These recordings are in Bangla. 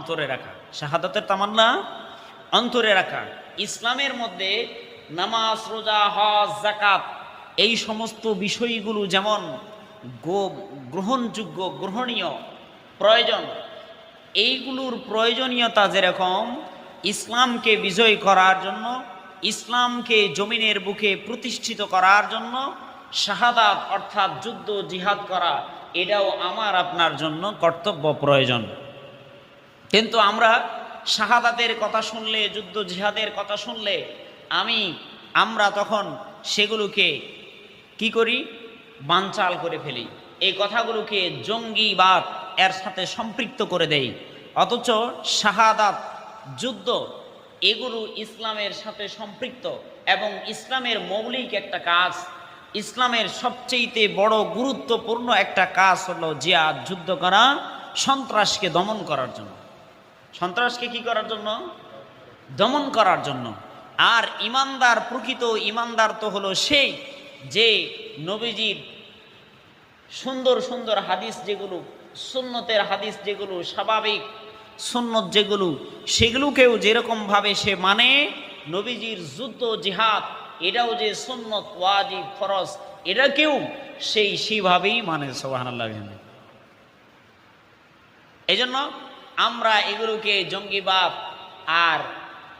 অন্তরে রাখা। শাহাদাতের তামান্না অন্তরে রাখা। ইসলামের মধ্যে নামাজ, রোজা, হজ জাকাত এই সমস্ত বিষয়গুলো যেমন গ্রহণযোগ্য, গ্রহণীয়, প্রয়োজন, এইগুলোর প্রয়োজনীয়তা যেরকম ইসলামকে বিজয় করার জন্য, ইসলামকে জমিনের বুকে প্রতিষ্ঠিত করার জন্য শাহাদাত অর্থাৎ যুদ্ধ, জিহাদ করা, এটাও আমার আপনার জন্য কর্তব্য প্রয়োজন। কিন্তু আমরা শাহাদাতের কথা শুনলে, যুদ্ধ জিহাদের কথা শুনলে, আমি, আমরা তখন সেগুলোকে কি করি? বানচাল করে ফেলি। এই কথাগুলোকে জঙ্গিবাদ এর সাথে সম্পৃক্ত করে দেই। অথচ শাহাদাত, যুদ্ধ, এগুলো ইসলামের সাথে সম্পৃক্ত এবং ইসলামের মৌলিক একটা কাজ। ইসলামের সবচেয়েতে বড় গুরুত্বপূর্ণ একটা কাজ হলো জিয়াদ যুদ্ধ করা, সন্ত্রাসকে দমন করার জন্য। সন্ত্রাসকে কি করার জন্য? দমন করার জন্য। আর ইমানদার প্রকৃত ইমানদার তো হলো সেই যে নবীজির সুন্দর সুন্দর হাদিস যেগুলো, সুন্নতের হাদিস যেগুলো, স্বাভাবিক সুন্নত যেগুলো, সেগুলোকেও যেরকমভাবে সে মানে নবীজির যুদ্ধ, জিহাদ, এটাও যে সুন্নত ওয়াজিব ফরজ, এটাকেও সেই সেইভাবেই মানে সোহান আল্লাহ এই জন্য আমরা এগুলোকে জঙ্গিবাদ আর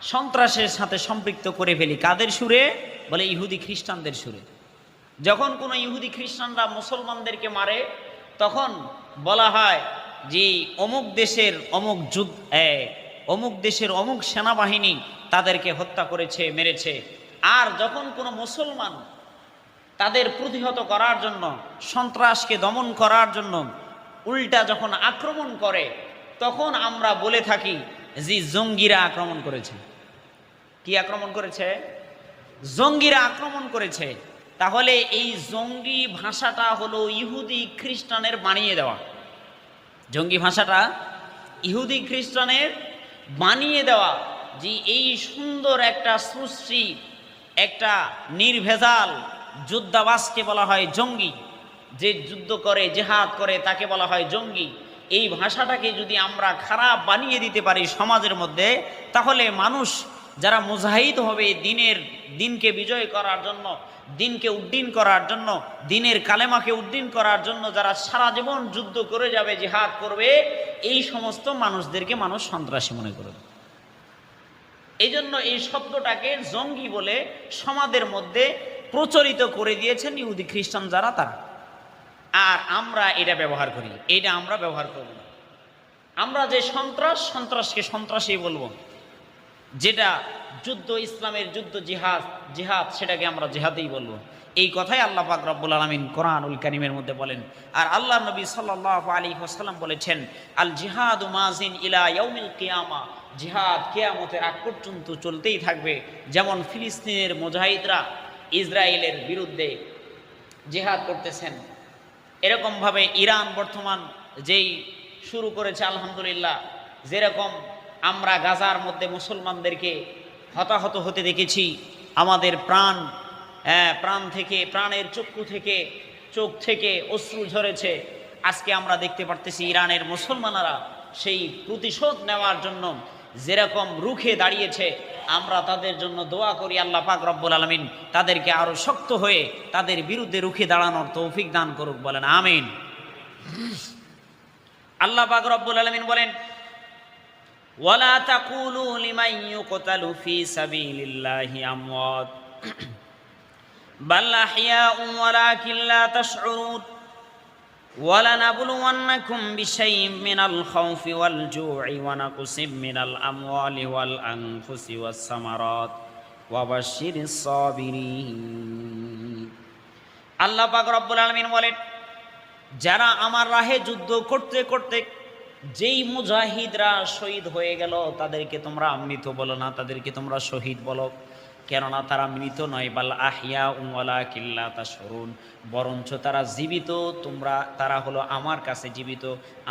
সন্ত্রাসের সাথে সম্পৃক্ত করে ফেলি। কাদের সুরে? বলে ইহুদি খ্রিস্টানদের সুরে। যখন কোনো ইহুদি খ্রিস্টানরা মুসলমানদেরকে মারে, তখন বলা হয় যে অমুক দেশের অমুক যুদ্ধ অমুক দেশের অমুক সেনাবাহিনী তাদেরকে হত্যা করেছে, মেরেছে। আর যখন কোনো মুসলমান তাদের প্রতিহত করার জন্য, সন্ত্রাসকে দমন করার জন্য উল্টা যখন আক্রমণ করে তখন আমরা বলে থাকি যে জঙ্গিরা আক্রমণ করেছে। কি আক্রমণ করেছে? জঙ্গিরা আক্রমণ করেছে। তাহলে এই জঙ্গি ভাষাটা হলো ইহুদি খ্রিস্টানের বানিয়ে দেওয়া। জঙ্গি ভাষাটা ইহুদি খ্রিস্টানের বানিয়ে দেওয়া যে এই সুন্দর একটা সুশ্রী একটা নির্ভেজাল যোদ্ধাবাসকে বলা হয় জঙ্গি। যে যুদ্ধ করে, জেহাদ করে, তাকে বলা হয় জঙ্গি। এই ভাষাটাকে যদি আমরা খারাপ বানিয়ে দিতে পারি সমাজের মধ্যে, তাহলে মানুষ যারা মুজাহিদ হবে দিনের, দিনকে বিজয় করার জন্য, দিনকে উড্ডীন করার জন্য, দিনের কালেমাকে উড্ডীন করার জন্য যারা সারা জীবন যুদ্ধ করে যাবে, জিহাদ করবে, এই সমস্ত মানুষদেরকে মানুষ সন্ত্রাসী মনে করবে। এই জন্য এই শব্দটাকে জঙ্গি বলে সমাজের মধ্যে প্রচলিত করে দিয়েছেন ইহুদি খ্রিস্টান যারা, তারা। আর আমরা এটা ব্যবহার করি, এটা আমরা ব্যবহার করব না। আমরা যে সন্ত্রাস, সন্ত্রাসকে সন্ত্রাসই বলব। যেটা যুদ্ধ, ইসলামের যুদ্ধ, জিহাদ জিহাদ, সেটাকে আমরা জিহাদেই বলব। এই কথাই আল্লাহ পাক রব্বুল আলমিন কোরআনুল কারিমের মধ্যে বলেন। আর আল্লাহ নবী সাল্লাহ আলী হাসাল্লাম বলেছেন, আল জিহাদ মাজিন ইলা ইয়ৌমিল কিয়ামা জিহাদ কেয়ামতের আগ পর্যন্ত চলতেই থাকবে। যেমন ফিলিস্তিনের মুজাহিদরা ইসরায়েলের বিরুদ্ধে জিহাদ করতেছেন এরকমভাবে ইরান বর্তমান যেই শুরু করেছে আলহামদুলিল্লাহ যেরকম আমরা গাজার মধ্যে মুসলমানদেরকে হতাহত হতে দেখেছি আমাদের প্রাণ হ্যাঁ, প্রাণ থেকে প্রাণের চক্ষু থেকে চোখ থেকে অশ্রু ঝরেছে। আজকে আমরা দেখতে পারতেছি ইরানের মুসলমানেরা সেই প্রতিশোধ নেওয়ার জন্য যেরকম রুখে দাঁড়িয়েছে, আমরা তাদের জন্য দোয়া করি আল্লাহ পাক রব্বুল আলমিন, তাদেরকে আরও শক্ত হয়ে তাদের বিরুদ্ধে রুখে দাঁড়ানোর তৌফিক দান করুক বলেন, আমিন। আল্লাহ পাক রব্বুল আলমিন বলেন, ওয়ালা তাকুলু লিমান ইউকতালু ফি সাবিলিল্লাহি আমওয়াত, বাল আহইয়াউ ওয়ালাকিন লা তাশউরুন। ولنبلونكم بشيء من الخوف والجوع ونقص من الأموال والأنفس والثمرات وبشر الصابرين আল্লাহ পাক রব্বুল আলমিন বলেন যারা আমার রাহে যুদ্ধ করতে করতে যেই মুজাহিদরা শহীদ হয়ে গেল তাদেরকে তোমরা মৃত বলো না তাদেরকে তোমরা শহীদ বলো কেননা তারা মৃত নয়, বাল আহিয়া উমলা কিল্লা তা সরুন বরঞ্চ তারা জীবিত, তোমরা, তারা হলো আমার কাছে জীবিত।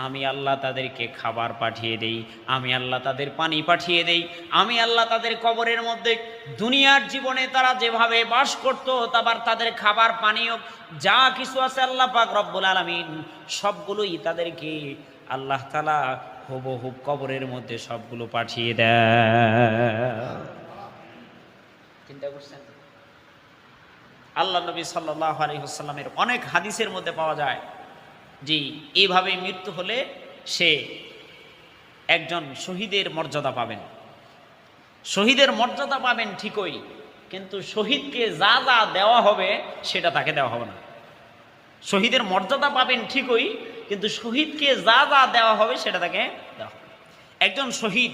আমি আল্লাহ তাদেরকে খাবার পাঠিয়ে দেই, আমি আল্লাহ তাদের পানি পাঠিয়ে দেই, আমি আল্লাহ তাদের কবরের মধ্যে দুনিয়ার জীবনে তারা যেভাবে বাস করতো তারপর তাদের খাবার পানীয় যা কিছু আছে আল্লাহ পাক রব্বুল আলমিন, সবগুলোই তাদেরকে আল্লাহ তালা হুবহুব কবরের মধ্যে সবগুলো পাঠিয়ে দেয়। চিন্তা করছেন? আল্লাহ নবী সাল্লাহ অনেক হাদিসের মধ্যে পাওয়া যায় যে এইভাবে মৃত্যু হলে সে একজন শহীদের মর্যাদা পাবেন। শহীদের মর্যাদা পাবেন ঠিকই, কিন্তু শহীদকে যা যা দেওয়া হবে সেটা তাকে দেওয়া হবে না। শহীদের মর্যাদা পাবেন ঠিকই, কিন্তু শহীদকে যা যা দেওয়া হবে সেটা তাকে দেওয়া হবে। একজন শহীদ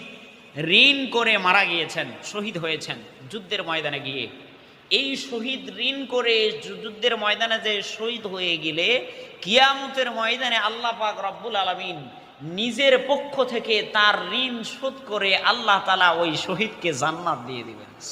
ঋণ করে মারা গিয়েছেন, শহীদ হয়েছেন যুদ্ধের ময়দানে গিয়ে। এই শহীদ ঋণ করে যুদ্ধের ময়দানে যে শহীদ হয়ে গেলে কিয়ামতের ময়দানে আল্লাহ পাক রব্বুল আলমিন নিজের পক্ষ থেকে তার ঋণ শোধ করে আল্লাহ তালা ওই শহীদকে জান্নাত দিয়ে দিবেন।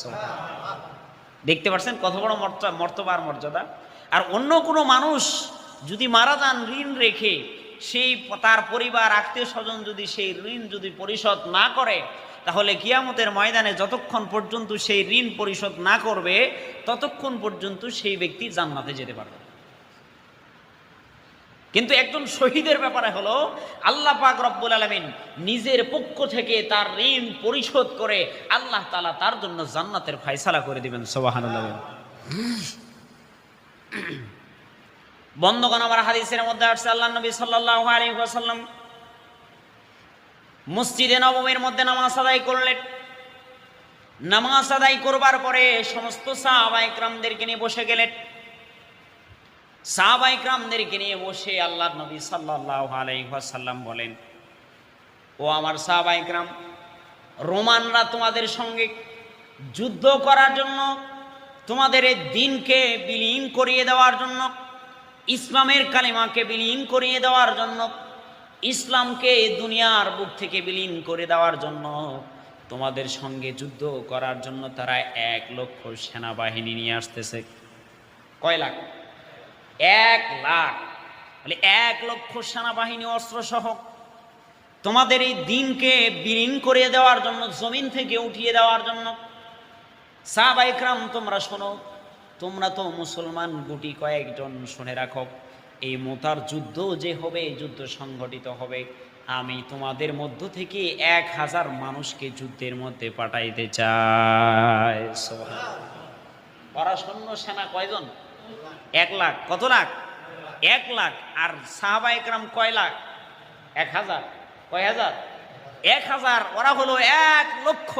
দেখতে পাচ্ছেন কত বড় মর্ত- মর্তবার মর্যাদা। আর অন্য কোনো মানুষ যদি মারা যান ঋণ রেখে সেই তার পরিবার, আত্মীয় স্বজন যদি সেই ঋণ যদি পরিশোধ না করে, তাহলে কিয়ামতের ময়দানে যতক্ষণ পর্যন্ত সেই ঋণ পরিশোধ না করবে, ততক্ষণ পর্যন্ত সেই ব্যক্তি জান্নাতে যেতে পারবে। কিন্তু একজন শহীদের ব্যাপারে হলো, আল্লাহ পাক রব্বুল আলমিন নিজের পক্ষ থেকে তার ঋণ পরিশোধ করে আল্লাহ তালা তার জন্য জান্নাতের ফায়সালা করে দিবেন সোবাহান বন্ধগণ আমার হাদিসের মধ্যে আসছে, আল্লাহ নবী আলাইহি ওয়াসাল্লাম মসজিদে নবমীর মধ্যে নামাজ আদায় করলেন। নামাজ আদায় করবার পরে সমস্ত সাহাবা ইকরামদেরকে নিয়ে বসে গেলেন। সাহাবা ইকরামদেরকে নিয়ে বসে আল্লাহ নবী সাল্লাল্লাহু আলাইকুয়াসাল্লাম বলেন, ও আমার সাহাবা ইকরাম রোমানরা তোমাদের সঙ্গে যুদ্ধ করার জন্য, তোমাদের দিনকে বিলীন করিয়ে দেওয়ার জন্য ইসলামের কালিমাকে বিলীন করিয়ে দেওয়ার জন্য, ইসলামকে দুনিয়ার বুক থেকে বিলীন করে দেওয়ার জন্য, তোমাদের সঙ্গে যুদ্ধ করার জন্য তারা এক লক্ষ সেনাবাহিনী নিয়ে আসতেছে। কয় লাখ? এক লাখ। বলে এক লক্ষ সেনাবাহিনী অস্ত্র সহ তোমাদের এই দিনকে বিলীন করে দেওয়ার জন্য, জমিন থেকে উঠিয়ে দেওয়ার জন্য। সাহবাইকরাম তোমরা শোনো তোমরা তো মুসলমান গুটি কয়েকজন শুনে রাখো। এই মোতার যুদ্ধ যে হবে যুদ্ধ সংগঠিত হবে। আমি তোমাদের মধ্য থেকে এক হাজার মানুষকে যুদ্ধের মধ্যে পাঠাইতে চাই। পরাশূন্য সেনা কয়জন? এক লাখ। কত লাখ? এক লাখ। আর সাহাবা একরাম কয় লাখ? এক হাজার। কয় হাজার? এক হাজার। ওরা হলো এক লক্ষ।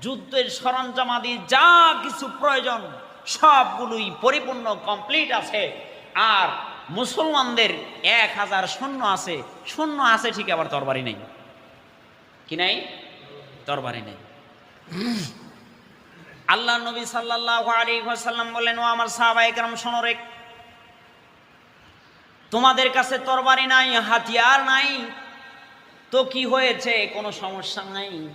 যুদ্ধের সরঞ্জামাদি যা কিছু প্রয়োজন। সবগুলোই পরিপূর্ণ কমপ্লিট আছে। আর মুসলমানদের এক হাজার শূন্য আছে। শূন্য আছে ঠিক আবার তরবারি নেই। কি নাই? তরবারি নেই। আল্লাহ নবী সাল্লাল্লাহু আলাইহি ওয়াসাল্লাম বললেন ও আমার সাহাবা একরাম শোনো তোমাদের কাছে তরবারি নাই, হাতিয়ার নাই। তো কি হয়েছে? কোনো সমস্যা নাই?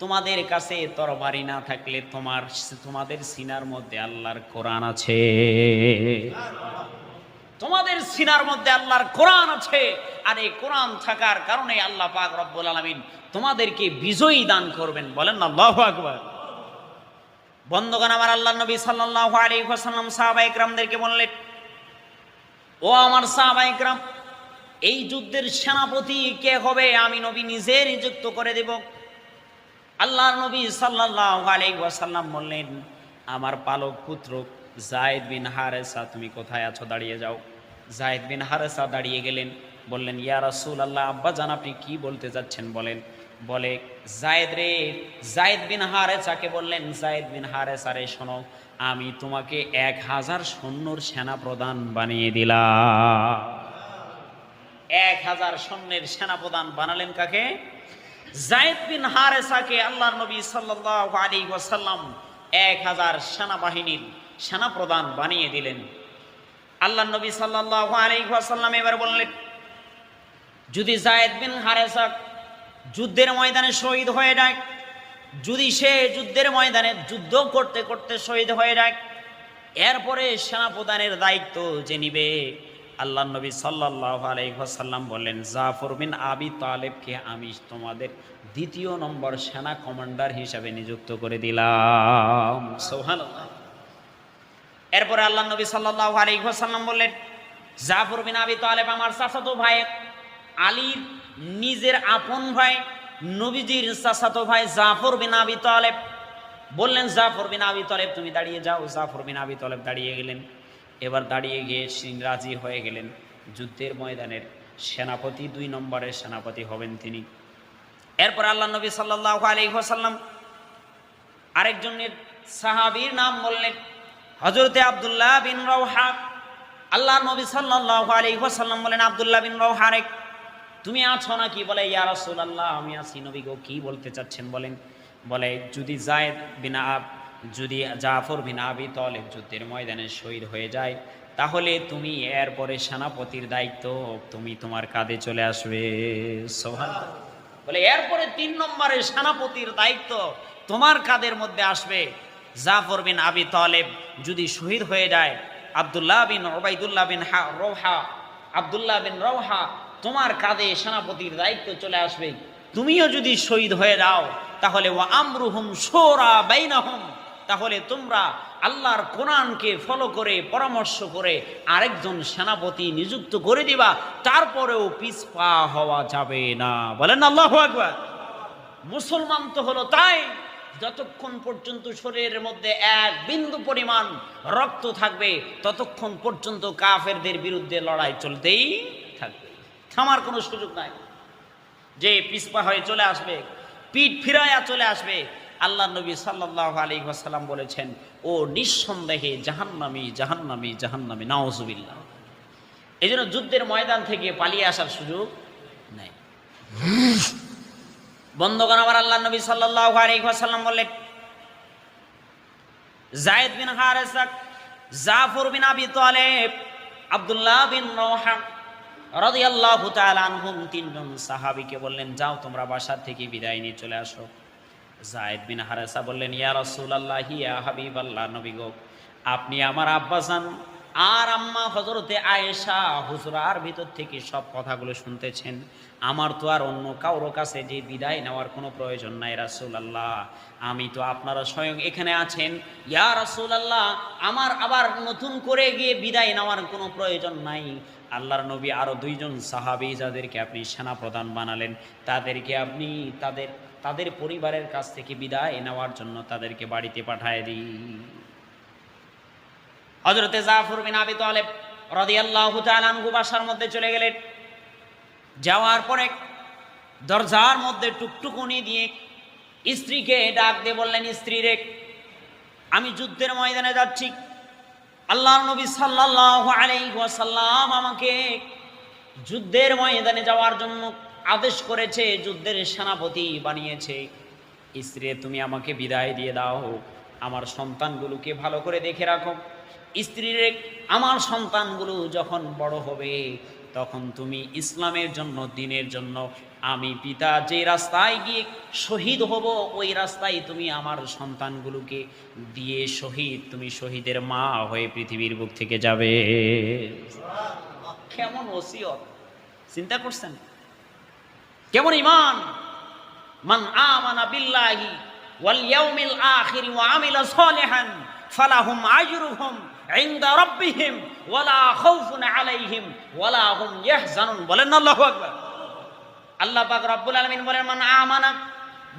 তোমাদের কাছে তরবারি না থাকলে তোমার, তোমাদের সিনার মধ্যে আল্লাহর কোরআন আছে। তোমাদের সিনার মধ্যে আল্লাহর কোরআন আছে। আর এই কোরআন থাকার কারণে আল্লাহ পাক রব্বুল আলামিন তোমাদেরকে বিজয়ী দান করবেন। বলেন না, আল্লাহু আকবার। বন্ধগণ, আমার আল্লাহ নবী সাল্লাল্লাহু আলাইহি ওয়াসাল্লাম সাহাবা ইকরামদেরকে বললেন, ও আমার সাহাবা ইকরাম এই যুদ্ধের সেনাপতি কে হবে? আমি নবী নিজে নিযুক্ত করে দেব। আল্লাহর নবী ওয়াসাল্লাম বললেন, আমার পালক পুত্র জায়েদ বিন হারেসা, তুমি কোথায় আছো? দাঁড়িয়ে যাও। জায়েদ বিন হারেসা দাঁড়িয়ে গেলেন, বললেন, ইয়া রাসূল আল্লাহ আব্বা জান আপনি কি বলতে যাচ্ছেন? বলেন, বলে, জায়েদ রে, জায়েদ বিন হারেসাকে বললেন, জায়েদ বিন হারেসা রে, শোনো, আমি তোমাকে এক হাজার সৈন্যর সেনা প্রধান বানিয়ে দিলাম। এক হাজার সৈন্যের সেনা প্রধান বানালেন কাকে? জায়েদ বিন হারেসাকে আল্লাহ নবী সাল্লাল্লাহু আলাইহি ওয়াসাল্লাম এক হাজার সেনাবাহিনীর সেনা প্রধান বানিয়ে দিলেন। আল্লাহ নবী সাল্লাল্লাহু আলাইহি ওয়াসাল্লাম এবার বললেন, যদি জায়েদ বিন হারেসা যুদ্ধের ময়দানে শহীদ হয়ে যায়, যদি সে যুদ্ধের ময়দানে যুদ্ধ করতে করতে শহীদ হয়ে যায়, এরপরে সেনাপ্রধানের দায়িত্ব যে নিবে। আল্লাহ নবী সাল্লাহ আলাইসাল্লাম বললেন, জাফর বিন আবি তালেবকে আমি তোমাদের দ্বিতীয় নম্বর সেনা কমান্ডার হিসাবে নিযুক্ত করে দিলাম। সোহান এরপরে আল্লাহ নবী সাল্লাহ আলাইসাল্লাম বললেন, জাফর বিন আবি তালেব আমার চাচাতো ভাই, আলীর নিজের আপন ভাই, নবীজির চাচাতো ভাই জাফর বিন আবি তালেব। বললেন, জাফর বিন আবি তালেব, তুমি দাঁড়িয়ে যাও। জাফর বিন আবি তালেব দাঁড়িয়ে গেলেন। এবার দাঁড়িয়ে গিয়ে সিং রাজি হয়ে গেলেন যুদ্ধের ময়দানের সেনাপতি, দুই নম্বরের সেনাপতি হবেন তিনি। এরপর আল্লাহ নবী সাল্লাহ আলহিহাসাল্লাম আরেকজনের সাহাবীর নাম বললেন হজরতে আবদুল্লাহ বিন রওহা। আল্লাহ নবী সাল্লাহ আলহিহাসাল্লাম বলেন, আবদুল্লাহ বিন রওহা রে, তুমি আছো নাকি? বলে, ইয়া রাসূলুল্লাহ, আমি আছি। নবী গো, কি বলতে চাচ্ছেন বলেন? বলে, যদি জায়েদ বিনা যদি জাফর বিন আবি তলেব যুদ্ধের ময়দানে শহীদ হয়ে যায়, তাহলে তুমি এরপরে সেনাপতির দায়িত্ব, তুমি তোমার কাঁধে চলে আসবে। সোহান বলে, এরপরে তিন নম্বরে সেনাপতির দায়িত্ব তোমার কাদের মধ্যে আসবে। জাফর বিন আবি তলেব যদি শহীদ হয়ে যায়, আবদুল্লাহ বিন ওবাইদুল্লাহ বিন হা, রোহা, আবদুল্লাহ বিন রৌহা, তোমার কাঁধে সেনাপতির দায়িত্ব চলে আসবে। তুমিও যদি শহীদ হয়ে যাও, তাহলে ও আমরুহুম সোরা বাইনাহুম। তাহলে তোমরা আল্লাহর কোরআনকে ফলো করে, পরামর্শ করে আরেকজন সেনাপতি নিযুক্ত করে দিবা, তারপরেও পিছপা হওয়া যাবে না। বলেন আল্লাহ আকবার। মুসলমান তো হলো তাই, যতক্ষণ পর্যন্ত শরীরের মধ্যে এক বিন্দু পরিমাণ রক্ত থাকবে, ততক্ষণ পর্যন্ত কাফেরদের বিরুদ্ধে লড়াই চলতেই থাকবে। থামার কোনো সুযোগ নাই। যে পিসপা হয়ে চলে আসবে, পিঠ ফিরায়া চলে আসবে আল্লাহ নবী সাল্লাহ আলী ওয়াসাল্লাম বলেছেন, ও নিঃসন্দেহে জাহান্নামি জাহান্নামি জাহান্নামি নাওজুবিল্লাহ এই জন্য যুদ্ধের ময়দান থেকে পালিয়ে আসার সুযোগ নেই। বন্ধগণ, আবার আল্লাহ নবী সাল্লাহ আলী ওয়াসাল্লাম বললেন, জায়েদ বিন হারেসাক, জাফর বিন আবি তালেব, আব্দুল্লাহ বিন রওহা রাদিয়াল্লাহু তাআলা আনহুম তিনজন সাহাবীকে বললেন, যাও তোমরা বাসার থেকে বিদায় নিয়ে চলে আসো। জায়েদ বিন হারেসা বললেন, ইয়া রাসূলুল্লাহ, ইয়া হাবিবাল্লাহ, নবী গো, আপনি আমার আব্বাসান আর আম্মা হজরতে আয়েশা হুজরার ভিতর থেকে সব কথাগুলো শুনতেছেন। আমার তো আর অন্য কারোর কাছে যে বিদায় নেওয়ার কোনো প্রয়োজন নাই রাসুল আল্লাহ আমি তো আপনারা স্বয়ং এখানে আছেন। ইয়া রাসুল আল্লাহ আমার আবার নতুন করে গিয়ে বিদায় নেওয়ার কোনো প্রয়োজন নাই। আল্লাহর নবী আরও দুইজন সাহাবি যাদেরকে আপনি সেনা প্রধান বানালেন, তাদেরকে আপনি তাদের তাদের পরিবারের কাছ থেকে বিদায় নেওয়ার জন্য তাদেরকে বাড়িতে পাঠায় দিই। হজরতে জাফর বিন আবি তালেব রাদিয়াল্লাহু বাসার মধ্যে চলে গেলেন। যাওয়ার পরে দরজার মধ্যে টুকটুকুনি দিয়ে স্ত্রীকে ডাক দিয়ে বললেন, স্ত্রী রে, আমি যুদ্ধের ময়দানে যাচ্ছি। আল্লাহ নবী সাল্লাল্লাহু আলাইহি ওয়াসাল্লাম আমাকে যুদ্ধের ময়দানে যাওয়ার জন্য আদেশ করেছে, যুদ্ধের সেনাপতি বানিয়েছে। স্ত্রী, তুমি আমাকে বিদায় দিয়ে দাও। আমার সন্তানগুলোকে ভালো করে দেখে রাখো। স্ত্রীর আমার সন্তানগুলো যখন বড় হবে, তখন তুমি ইসলামের জন্য, দিনের জন্য, আমি পিতা যে রাস্তায় গিয়ে শহীদ হব, ওই রাস্তায় তুমি আমার সন্তানগুলোকে দিয়ে শহীদ, তুমি শহীদের মা হয়ে পৃথিবীর বুক থেকে যাবে। কেমন ওসিয়ত? চিন্তা করছেন? কেমন ইমান মান আমানা বিল্লাহি ওয়াল ইয়াউমিল আখির ওয়া আমিলা সালিহান ফালাহুম আজরুহুম ইনদা রাব্বিহিম ওয়ালা খাউফুন আলাইহিম ওয়ালা হুম ইয়াহজানুন। বলেন আল্লাহু আকবার। আল্লাহ পাক রব্বুল আলামিন বলেন, মান আমানা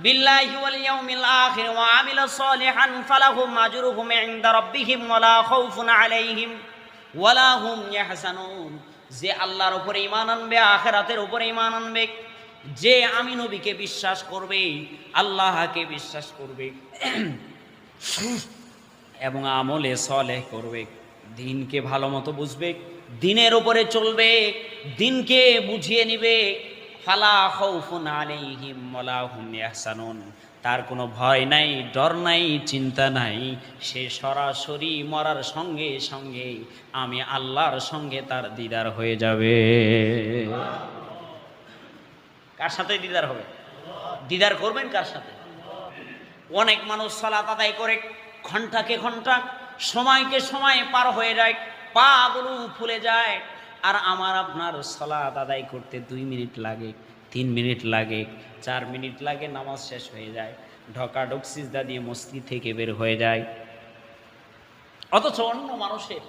বিল্লাহি ওয়াল ইয়াউমিল আখির ওয়া আমিলা সালিহান ফালাহুম আজরুহুম ইনদা রাব্বিহিম ওয়ালা খাউফুন আলাইহিম ওয়ালা হুম ইয়াহজানুন। যে আল্লাহর উপরে ঈমান আনবে, আখিরাতের উপরে ঈমান আনবে যে আমি নবীকে বিশ্বাস করবে, আল্লাহকে বিশ্বাস করবে, এবং আমলে সলেহ করবে। দিনকে ভালো মতো বুঝবে, দিনের ওপরে চলবে, দিনকে বুঝিয়ে নিবে। তার কোনো ভয় নাই, ডর নাই, চিন্তা নাই। সে সরাসরি মরার সঙ্গে সঙ্গে আমি আল্লাহর সঙ্গে তার দিদার হয়ে যাবে। কার সাথে দিদার হবে? দিদার করবেন কার সাথে? অনেক মানুষ সালাত আদায় করে, ঘন্টাকে ঘণ্টা, সময়কে সময় পার হয়ে যায় পা গুলো ফুলে যায়। আর আমার আপনার সালাত আদায় করতে দুই মিনিট লাগে, তিন মিনিট লাগে, চার মিনিট লাগে, নামাজ শেষ হয়ে যায়। ঢকা ঢুক সিজদা দিয়ে মস্তি থেকে বের হয়ে যায়। অথচ অন্য মানুষের